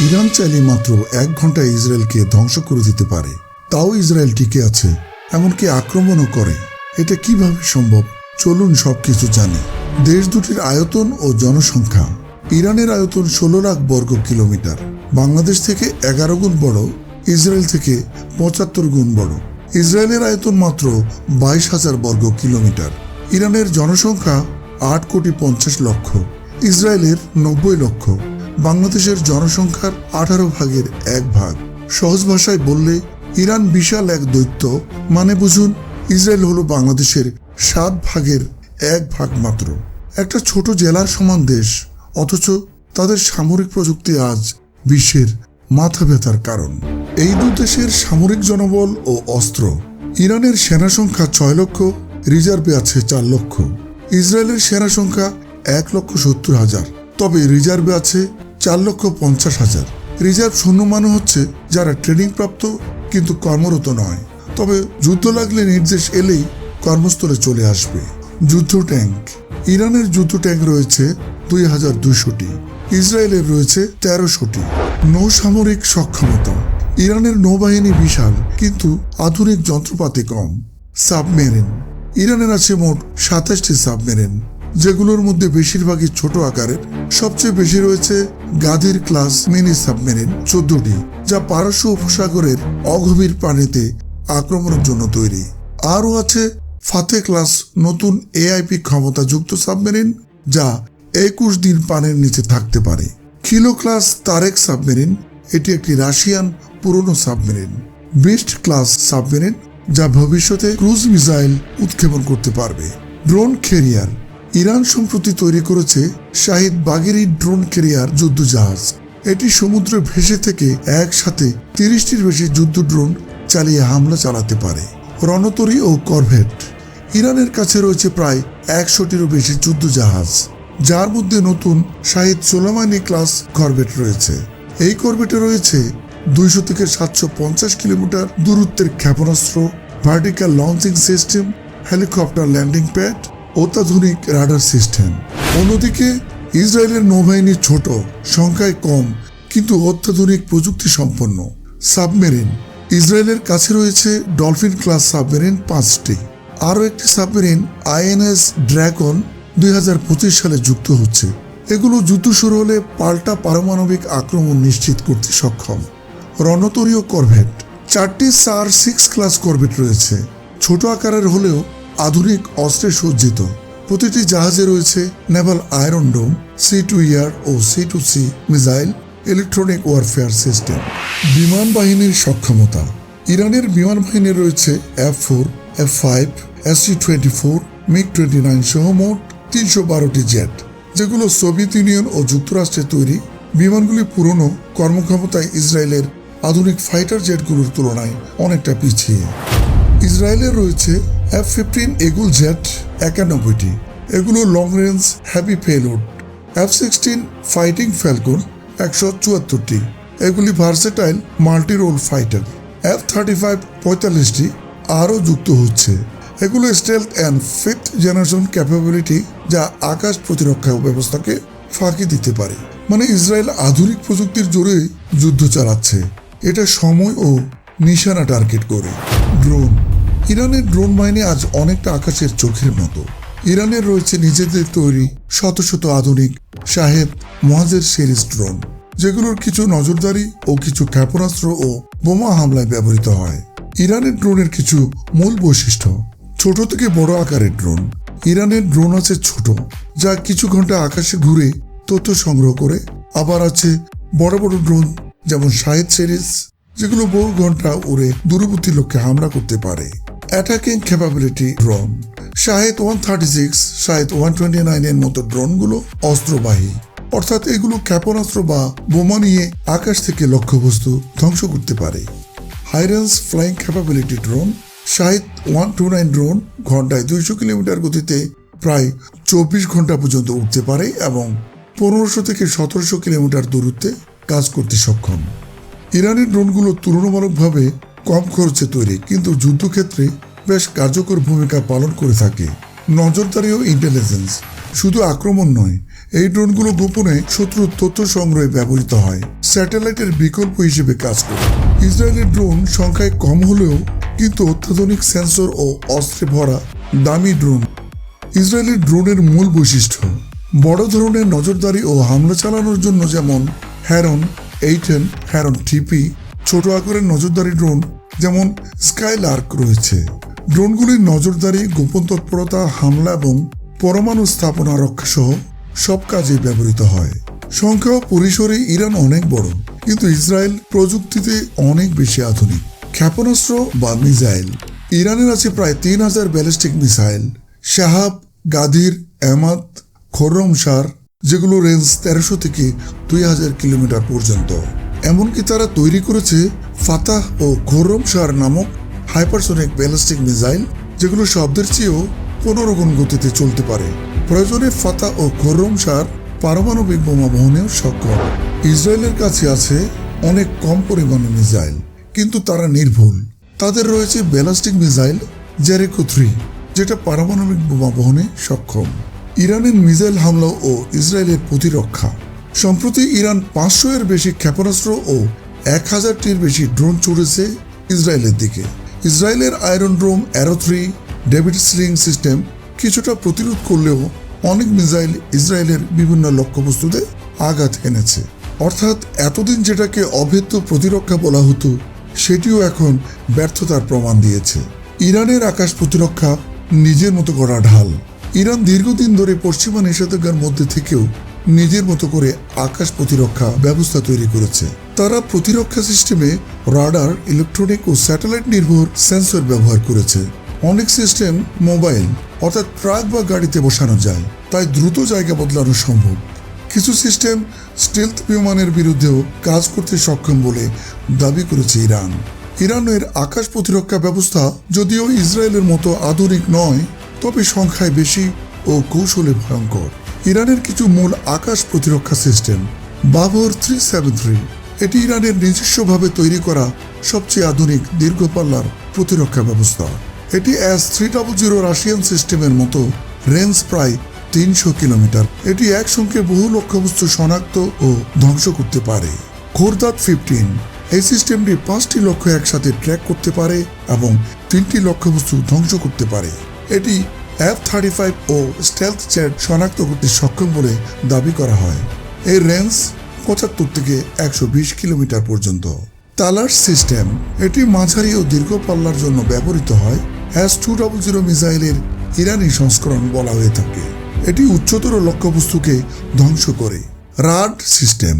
Iran চাইলে মাত্র এক ঘন্টায় ইসরায়েলকে ধ্বংস করে দিতে পারে। তাও ইসরায়েল টিকে আছে, এমনকি আক্রমণও করে। এটা কীভাবে সম্ভব? চলুন সবকিছু জানি। দেশ দুটির আয়তন ও জনসংখ্যা। ইরানের আয়তন ষোলো লাখ বর্গ কিলোমিটার। বাংলাদেশ থেকে এগারো গুণ বড়, ইসরায়েল থেকে পঁচাত্তর গুণ বড়। ইসরায়েলের আয়তন মাত্র বাইশ হাজার বর্গ কিলোমিটার। ইরানের জনসংখ্যা আট কোটি পঞ্চাশ লক্ষ, ইসরায়েলের নব্বই লক্ষ। বাংলাদেশের জনসংখ্যার আঠারো ভাগের এক ভাগ। সহজ ভাষায় বললে, ইরান বিশাল এক দৈত্য মানে বুঝুন, ইসরায়েল হলো বাংলাদেশের সাত ভাগের এক ভাগ মাত্র। একটা ছোট জেলার সমান দেশ, অথচ তাদের সামরিক প্রযুক্তি আজ বিশ্বের মাথা ব্যথার কারণ। এই দু দেশের সামরিক জনবল ও অস্ত্র, ইরানের সেনা সংখ্যা ছয় লক্ষ, রিজার্ভে আছে চার লক্ষ। ইসরায়েলের সেনা সংখ্যা এক লক্ষ সত্তর হাজার। তবে রিজার্ভে আছে চার লক্ষ পঞ্চাশ হাজার। রিজার্ভ সৈন্য মানে হচ্ছে যারা ট্রেনিং প্রাপ্ত কিন্তু কর্মরত নয়। তবে যুদ্ধ লাগলে নির্দেশ এলেই কর্মস্থলে চলে আসবে। যুদ্ধ ট্যাঙ্ক। ইরানের যুদ্ধ ট্যাঙ্ক রয়েছে দুই হাজার দুইশোটি। ইসরায়েলের রয়েছে তেরোশোটি। নৌসামরিক সক্ষমতা। ইরানের নৌবাহিনী বিশাল, কিন্তু আধুনিক যন্ত্রপাতি কম। সাবমেরিন। ইরানের আছে মোট সাতাশটি সাবমেরিন। যেগুলোর মধ্যে বেশিরভাগই ছোট আকারের। সবচেয়ে বেশি রয়েছে গাদির ক্লাস মিনি সাবমেরিন চোদ্দটি, যা পারস্য উপসাগরের অগভীর পানিতে আক্রমণের জন্য তৈরি। আরও আছে ফাতে ক্লাস নতুন এআইপি ক্ষমতাযুক্ত সাবমেরিন, যা একুশ দিন পানির নিচে থাকতে পারে। খিলো ক্লাস তারেক সাবমেরিন, এটি একটি রাশিয়ান পুরনো সাবমেরিন। বিস্ট ক্লাস সাবমেরিন, যা ভবিষ্যতে ক্রুজ মিসাইল উৎক্ষেপণ করতে পারবে। ড্রোন ক্যারিয়ার ইরান সম্প্রতি তৈরি করেছে শাহিদ বাগেরি ড্রোন ক্যারিয়ার যুদ্ধ জাহাজ এটি সমুদ্রে ভেসে থেকে একসাথে তিরিশটির বেশি যুদ্ধ ড্রোন চালিয়ে হামলা চালাতে পারে। রণতরী ও করভেট। ইরানের কাছে রয়েছে প্রায় একশোটিরও বেশি যুদ্ধ জাহাজ যার মধ্যে নতুন শাহিদ সোলামানি ক্লাস করভেট রয়েছে। এই করভেটে রয়েছে দুইশো থেকে সাতশো পঞ্চাশ কিলোমিটার দূরত্বের ক্ষেপণাস্ত্র, vertical launching system, helicopter landing pad অত্যাধুনিক রাডার সিস্টেম। অন্যদিকে, ইসরায়েলের নৌবাহিনী ছোট সংখ্যায় কম, কিন্তু অত্যাধুনিক প্রযুক্তি সম্পন্ন সাবমেরিন। ইসরায়েলের কাছে রয়েছে ডলফিন ক্লাস সাবমেরিন পাঁচটি। আরও একটি সাবমেরিন, আইএনএস ড্র্যাগন দুই হাজার পঁচিশ সালে যুক্ত হচ্ছে। এগুলো যুদ্ধ শুরু হলে পাল্টা পারমাণবিক আক্রমণ নিশ্চিত করতে সক্ষম। রণতরীয় করভেট। চারটি সার সিক্স ক্লাস করভেট রয়েছে। ছোট আকারের হলেও আধুনিক অস্ত্রে সজ্জিত। প্রতিটি জাহাজে রয়েছে naval iron dome, sea to air O sea to sea missile electronic warfare system. বিমান বাহিনীর সক্ষমতা। ইরানের বিমান বাহিনী রয়েছে F four, F five, S C twenty four, MiG twenty nine সহ মোট তিনশো বারোটি জেট, যেগুলো সোভিয়েত ইউনিয়ন ও যুক্তরাষ্ট্রে তৈরি। বিমানগুলি পুরনো, কর্মক্ষমতায় ইসরায়েলের আধুনিক ফাইটার জেটগুলোর তুলনায় অনেকটা পিছিয়ে। ইসরায়েলের রয়েছে এফ ফিফটিন এগুল জেট একানব্বইটি। এগুলো long range heavy payload F sixteen fighting falcon একশো চুয়াত্তরটি। এগুলি versatile multi role fighter F thirty five পঁয়তাল্লিশটি আরও যুক্ত হচ্ছে। এগুলো stealth and fifth generation capability যা আকাশ প্রতিরক্ষা ব্যবস্থাকে ফাঁকি দিতে পারে। মানে ইসরায়েল আধুনিক প্রযুক্তির জোরে যুদ্ধ চালাচ্ছে। এটা সময় ও নিশানা টার্গেট করে। ড্রোন ইরানের ড্রোন বাহিনী আজ অনেকটা আকাশের চোখের মতো। ইরানের রয়েছে নিজেদের তৈরি শত শত আধুনিক সাহেব মহাজের সিরিজ ড্রোন, যেগুলোর কিছু নজরদারি ও কিছু ক্ষেপণাস্ত্র ও বোমা হামলায় ব্যবহৃত হয়। ইরানের ড্রোনের কিছু মূল বৈশিষ্ট্য, ছোট থেকে বড় আকারের ড্রোন। ইরানের ড্রোন আছে ছোট, যা কিছু ঘণ্টা আকাশে ঘুরে তথ্য সংগ্রহ করে। আবার আছে বড় বড় ড্রোন, যেমন শাহেদ সিরিজ, যেগুলো বহু ঘণ্টা উড়ে দূরবর্তী লক্ষ্যে হামলা করতে পারে। Attacking capability drone Shahed one thirty six Shahed one twenty নাইনের মতো ড্রোনগুলো অস্ত্রবাহী। অর্থাৎ এগুলো ক্ষেপণাস্ত্র বা বোমা নিয়ে আকাশ থেকে লক্ষ্যবস্তু ধ্বংস করতে পারে। High range flying capability drone Shahed one two nine drone ঘন্টায় দুইশো কিলোমিটার গতিতে প্রায় চব্বিশ ঘণ্টা পর্যন্ত উঠতে পারে এবং পনেরোশো থেকে সতেরোশো কিলোমিটার দূরত্বে কাজ করতে সক্ষম। ইরানের ড্রোনগুলো তুলনামূলকভাবে কম খরচে তৈরি, কিন্তু যুদ্ধক্ষেত্রে বেশ কার্যকর ভূমিকা পালন করে থাকে। নজরদারি ও ইন্টেলিজেন্স শুধু আক্রমণ নয়, এই ড্রোনগুলো গোপনে শত্রুর তথ্য সংগ্রহে ব্যবহৃত হয়, স্যাটেলাইটের বিকল্প হিসেবে কাজ করে। ইসরায়েলের ড্রোন সংখ্যায় কম হলেও কিন্তু অত্যাধুনিক সেন্সর ও অস্ত্রে ভরা দামি ড্রোন। ইসরায়েলের ড্রোনের মূল বৈশিষ্ট্য, বড় ধরনের নজরদারি ও হামলা চালানোর জন্য যেমন হ্যারন এইটেন হ্যারন টিপি ছোট আকারের নজরদারি ড্রোন, যেমন স্কাইলার্ক রয়েছে। ড্রোনগুলির নজরদারি, গোপন তৎপরতা, হামলা এবং পরমাণু স্থাপনা রক্ষা সহ সব কাজে ব্যবহৃত হয়। সংখ্যা পরিসরে ইরান অনেক বড়, কিন্তু ইসরায়েল প্রযুক্তিতে অনেক বেশি আধুনিক। ক্ষেপণাস্ত্র বা মিসাইল। ইরানের আছে প্রায় তিন হাজার ballistic missile, Shahab, Ghadir Emad Khorramshahr, যেগুলো রেঞ্জ তেরোশো থেকে দুই হাজার কিলোমিটার পর্যন্ত। এমনকি তারা তৈরি করেছে ফাতাহ ও খোরমসার নামক হাইপারসোনিক ব্যালিস্টিক মিসাইল, যেগুলো শব্দের চেয়েও পনেরো গতিতে চলতে পারে। প্রয়োজনে ফাতা ও খোরমসার পারমাণবিক বোমা বহনেও সক্ষম। ইসরায়েলের কাছে আছে অনেক কম পরিমাণে মিসাইল, কিন্তু তারা নির্ভুল। তাদের রয়েছে ব্যালাস্টিক মিসাইল জেরেকো থ্রি, যেটা পারমাণবিক বোমা বহনে সক্ষম। ইরানের মিসাইল হামলা ও ইসরায়েলের প্রতিরক্ষা। সম্প্রতি ইরান পাঁচশো এর বেশি ক্ষেপণাস্ত্র ও এক হাজারটির বেশি ড্রোন ছুড়েছে ইসরায়েলের দিকে। ইসরায়েলের iron dome arrow three, David sling system কিছুটা প্রতিরোধ করলেও অনেক মিসাইল ইসরায়েলের বিভিন্ন লক্ষ্যবস্তুতে আঘাত এনেছে। অর্থাৎ এতদিন যেটাকে অভেদ্য প্রতিরক্ষা বলা হতো, সেটিও এখন ব্যর্থতার প্রমাণ দিয়েছে। ইরানের আকাশ প্রতিরক্ষা নিজের মতো করা ঢাল। ইরান দীর্ঘদিন ধরে পশ্চিমা নিষেধাজ্ঞার মধ্যে থেকেও নিজের মতো করে আকাশ প্রতিরক্ষা ব্যবস্থা তৈরি করেছে। তারা প্রতিরক্ষা সিস্টেমে রাডার, ইলেকট্রনিক ও স্যাটেলাইট নির্ভর সেন্সর ব্যবহার করেছে। অনেক সিস্টেম মোবাইল, অর্থাৎ ট্রাক বা গাড়িতে বসানো যায়, তাই দ্রুত জায়গা বদলানো সম্ভব। কিছু সিস্টেম স্টেলথ বিমানের বিরুদ্ধেও কাজ করতে সক্ষম বলে দাবি করেছে ইরান। ইরানের আকাশ প্রতিরক্ষা ব্যবস্থা যদিও ইসরায়েলের মতো আধুনিক নয়, তবে সংখ্যায় বেশি ও কৌশলে ভয়ঙ্কর। ইরানের কিছু মূল আকাশ প্রতিরক্ষা system, Bavar three seven three. এটি ইরানের নিজস্বভাবে তৈরি করা সবচেয়ে আধুনিক দীর্ঘপাল্লার প্রতিরক্ষা ব্যবস্থা। এটি S three double zero Russian সিস্টেমের মতো রেঞ্জ প্রায় তিনশো কিলোমিটার। এটি একসঙ্গে বহু লক্ষ্যবস্তু শনাক্ত ও ধ্বংস করতে পারে। খোরদাত ফিফটিন, এই সিস্টেমটি পাঁচটি লক্ষ্য একসাথে ট্র্যাক করতে পারে এবং তিনটি লক্ষ্যবস্তু ধ্বংস করতে পারে। এটি এফ থার্টি ফাইভ ও স্টেলথ চ্যাট শনাক্ত করতে সক্ষম বলে দাবি করা হয়। এর রেঞ্জ পঁচাত্তর থেকে একশো বিশ কিলোমিটার পর্যন্ত। তালার সিস্টেম, এটি মাঝারি ও দীর্ঘ পাল্লার জন্য ব্যবহৃত হয়। এস টু ডাবল জিরো মিসাইলের ইরানি সংস্করণ বলা হয়ে থাকে। এটি উচ্চতর লক্ষ্যবস্তুকে ধ্বংস করে। রাড সিস্টেম,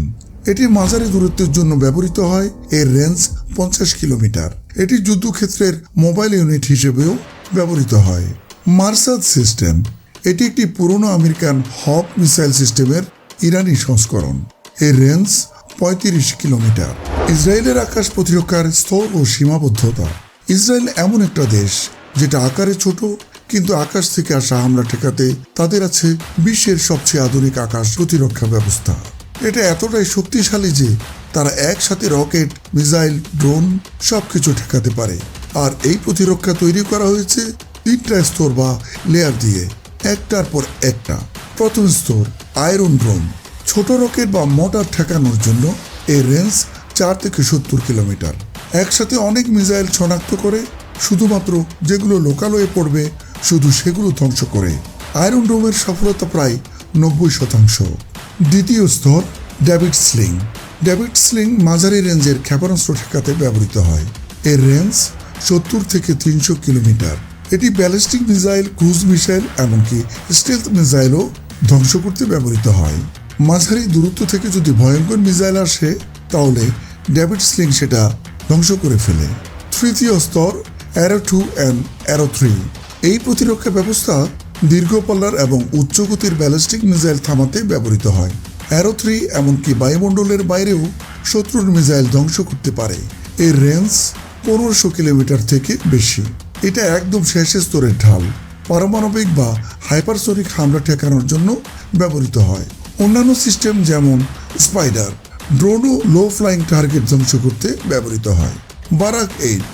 এটি মাঝারি দূরত্বের জন্য ব্যবহৃত হয়। এর রেঞ্জ পঞ্চাশ কিলোমিটার। এটি যুদ্ধক্ষেত্রের মোবাইল ইউনিট হিসেবেও ব্যবহৃত হয়। মার্সাদ সিস্টেম, এটি একটি পুরনো আমেরিকান হক মিসাইল সিস্টেমের ইরানি সংস্করণ। এর রেঞ্জ পঁয়ত্রিশ কিলোমিটার। ইসরায়েলের আকাশ প্রতিরক্ষার স্তর ও সীমাবদ্ধতা। ইসরায়েল এমন একটা দেশ, যেটা আকারে ছোট, কিন্তু আকাশ থেকে আসা হামলা ঠেকাতে তাদের আছে বিশ্বের সবচেয়ে আধুনিক আকাশ প্রতিরক্ষা ব্যবস্থা। এটা এতটাই শক্তিশালী যে তারা একসাথে রকেট, মিসাইল, ড্রোন সবকিছু ঠেকাতে পারে। আর এই প্রতিরক্ষা তৈরি করা হয়েছে তিনটা স্তর বা লেয়ার দিয়ে একটার পর একটা। প্রথম স্তর আয়রন ড্রোন, ছোট রকেট বা মোটর ঠেকানোর জন্য এর রেঞ্জ চার থেকে সত্তর কিলোমিটার। একসাথে অনেক মিসাইল শনাক্ত করে শুধুমাত্র যেগুলো লোকালয়ে পড়বে, শুধু সেগুলো ধ্বংস করে। আয়রন ডোমের সফলতা প্রায় নব্বই শতাংশ। দ্বিতীয় স্তর ডেভিড স্লিং। ডেভিড স্লিং মাঝারি রেঞ্জের ক্ষেপণাস্ত্র ঠেকাতে ব্যবহৃত হয়। এর রেঞ্জ সত্তর থেকে তিনশো কিলোমিটার। এটি ব্যালিস্টিক মিসাইল, ক্রুজ মিসাইল এমনকি স্টেলথ মিসাইলও ধ্বংস করতে ব্যবহৃত হয়। মাঝারি দূরত্ব থেকে যদি ভয়ঙ্কর মিসাইল আসে, তাহলে ডেভিড স্লিং সেটা ধ্বংস করে ফেলে। তৃতীয় স্তর, arrow two and arrow three. এই প্রতিরক্ষা ব্যবস্থা দীর্ঘ পাল্লার এবং উচ্চগতির ব্যালিস্টিক মিসাইল থামাতে ব্যবহৃত হয়। অ্যারো থ্রি এমনকি বায়ুমণ্ডলের বাইরেও শত্রুর মিসাইল ধ্বংস করতে পারে। এর রেঞ্জ পনেরোশো কিলোমিটার থেকে বেশি। এটা একদম শেষ স্তরের ঢাল। পারমাণবিক বা হাইপারসনিক হামলা ঠেকানোর জন্য ব্যবহৃত হয়। অন্যান্য সিস্টেম যেমন স্পাইডার ড্রোন ও লো ফ্লাইং টার্গেট ধ্বংস করতে ব্যবহৃত হয়। বারাক এইট,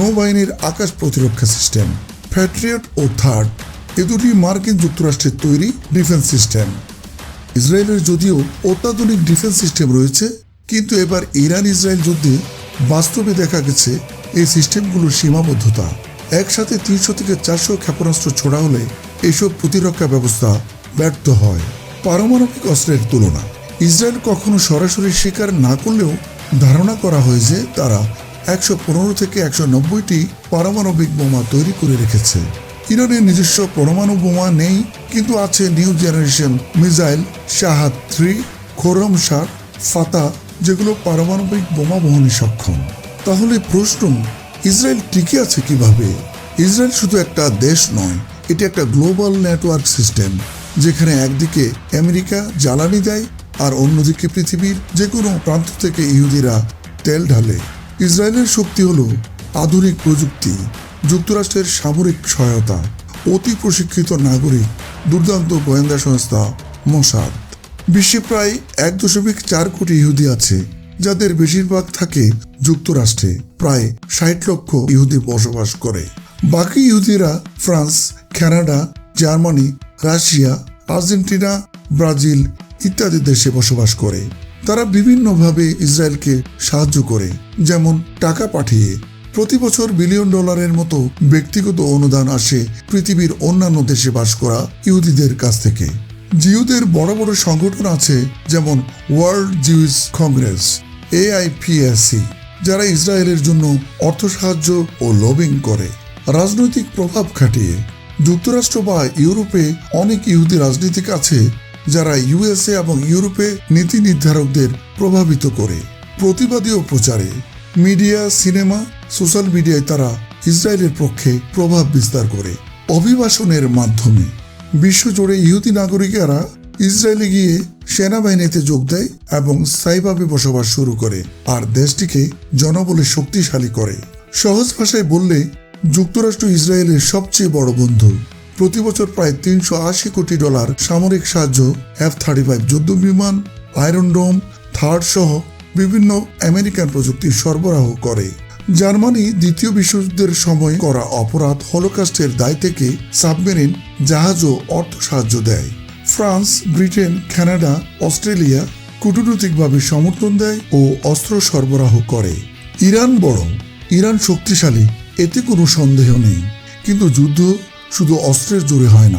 নৌবাহিনীর আকাশ প্রতিরক্ষা সিস্টেম। প্যাট্রিয়ট ও থার্ড, এ দুটি মার্কিন যুক্তরাষ্ট্রের তৈরি ডিফেন্স সিস্টেম। ইসরায়েলের যদিও অত্যাধুনিক ডিফেন্স সিস্টেম রয়েছে, কিন্তু এবার ইরান ইসরায়েল যুদ্ধে বাস্তবে দেখা গেছে এই সিস্টেমগুলোর সীমাবদ্ধতা। একসাথে তিনশো থেকে চারশো ক্ষেপণাস্ত্র ছোড়া হলে এইসব প্রতিরক্ষা ব্যবস্থা ব্যর্থ হয়। পারমাণবিক অস্ত্রের তুলনা। ইসরায়েল কখনো সরাসরি স্বীকার না করলেও ধারণা করা হয় যে তারা একশো পনেরো থেকে একশো নব্বইটি পারমাণবিক বোমা তৈরি করে রেখেছে। ইরানের নিজস্ব পরমাণু বোমা নেই, কিন্তু আছে new generation missile Shahab three, Khorramshahr Fattah, যেগুলো পারমাণবিক বোমা বহনে সক্ষম। তাহলে প্রশ্ন ইসরায়েল টিকে আছে কীভাবে? ইসরায়েল শুধু একটা দেশ নয়, এটি একটা গ্লোবাল নেটওয়ার্ক সিস্টেম, যেখানে একদিকে আমেরিকা জ্বালানি দেয় আর অন্যদিকে পৃথিবীর যে কোনো প্রান্ত থেকে ইহুদিরা তেল ঢালে। ইসরায়েলের শক্তি হলো আধুনিক প্রযুক্তি, যুক্তরাষ্ট্রের সামরিক সহায়তা, অতি প্রশিক্ষিত নাগরিক, দুর্দান্ত গোয়েন্দা সংস্থা মোসাদ। বিশ্বে প্রায় এক দশমিক চার কোটি ইহুদি আছে। যাদের বেশিরভাগ থাকে যুক্তরাষ্ট্রে, প্রায় ষাট লক্ষ ইহুদি বসবাস করে। বাকি ইহুদিরা France, Canada, Germany, Russia, Argentina, Brazil ইত্যাদি দেশে বসবাস করে। তারা বিভিন্নভাবে ইসরায়েলকে সাহায্য করে, যেমন টাকা পাঠিয়ে। প্রতি বছর বিলিয়ন ডলারের মতো ব্যক্তিগত অনুদান আসে পৃথিবীর অন্যান্য দেশে বাস করা ইহুদিদের কাছ থেকে। জিউদের বড় বড় সংগঠন আছে, যেমন ওয়ার্ল্ড জিউস কংগ্রেস। এআইপিএসসি, যারা ইসরায়েলের জন্য অর্থ সাহায্য ও লবিং করে। রাজনৈতিক প্রভাব খাটিয়ে যুক্তরাষ্ট্র বা ইউরোপে অনেক ইহুদি রাজনীতিক আছে, যারা ইউএসএ এবং ইউরোপে নীতি নির্ধারকদের প্রভাবিত করে। প্রতিবাদী ও প্রচারে মিডিয়া, সিনেমা, সোশ্যাল মিডিয়ায় তারা ইসরায়েলের পক্ষে প্রভাব বিস্তার করে। অভিবাসনের মাধ্যমে বিশ্বজুড়ে ইহুদি নাগরিকেরা ইসরায়েলে গিয়ে সেনাবাহিনীতে যোগ দেয় এবং স্থায়ীভাবে বসবাস শুরু করে আর দেশটিকে জনবলে শক্তিশালী করে। সহজ ভাষায় বললে, যুক্তরাষ্ট্র ইসরায়েলের সবচেয়ে বড় বন্ধু। প্রতি বছর প্রায় তিনশো আশি কোটি ডলার সামরিক সাহায্য, এফ থার্টি ফাইভ যুদ্ধ বিমান আয়রন ডোম, থার্ড সহ বিভিন্ন আমেরিকান প্রযুক্তি সরবরাহ করে। জার্মানি দ্বিতীয় বিশ্বযুদ্ধের সময় করা অপরাধ হলোকাস্টের দায় থেকে সাবমেরিন জাহাজও অর্থ সাহায্য দেয়। ফ্রান্স, ব্রিটেন, কানাডা, অস্ট্রেলিয়া কূটনৈতিকভাবে সমর্থন দেয় ও অস্ত্র সরবরাহ করে। ইরান বড় ইরান শক্তিশালী, এতে কোনো সন্দেহ নেই। কিন্তু যুদ্ধ শুধু অস্ত্রের জোরে হয় না।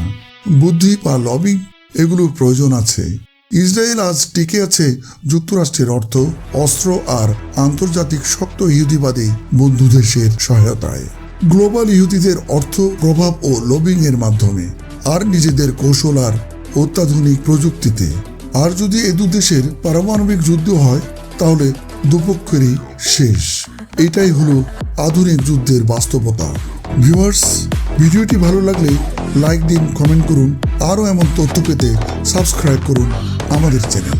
বুদ্ধি বা লবিং এগুলোর প্রয়োজন আছে। ইসরায়েল আজ টিকে আছে যুক্তরাষ্ট্রের অর্থ অস্ত্র আর আন্তর্জাতিক শক্ত ইহুদিবাদী বন্ধু দেশের সহায়তায়। গ্লোবাল ইহুদিদের অর্থ প্রভাব ও লবিং এর মাধ্যমে। আর নিজেদের কৌশল আর অত্যাধুনিক প্রযুক্তিতে। আর যদি এ দু দেশের পারমাণবিক যুদ্ধ হয়, তাহলে দুপক্ষেরই শেষ। এটাই হলো আধুনিক যুদ্ধের বাস্তবতা। ভিউয়ার্স, ভিডিওটি ভালো লাগলে লাইক দিন, কমেন্ট করুন। আরও এমন তথ্য পেতে সাবস্ক্রাইব করুন আমাদের চ্যানেল।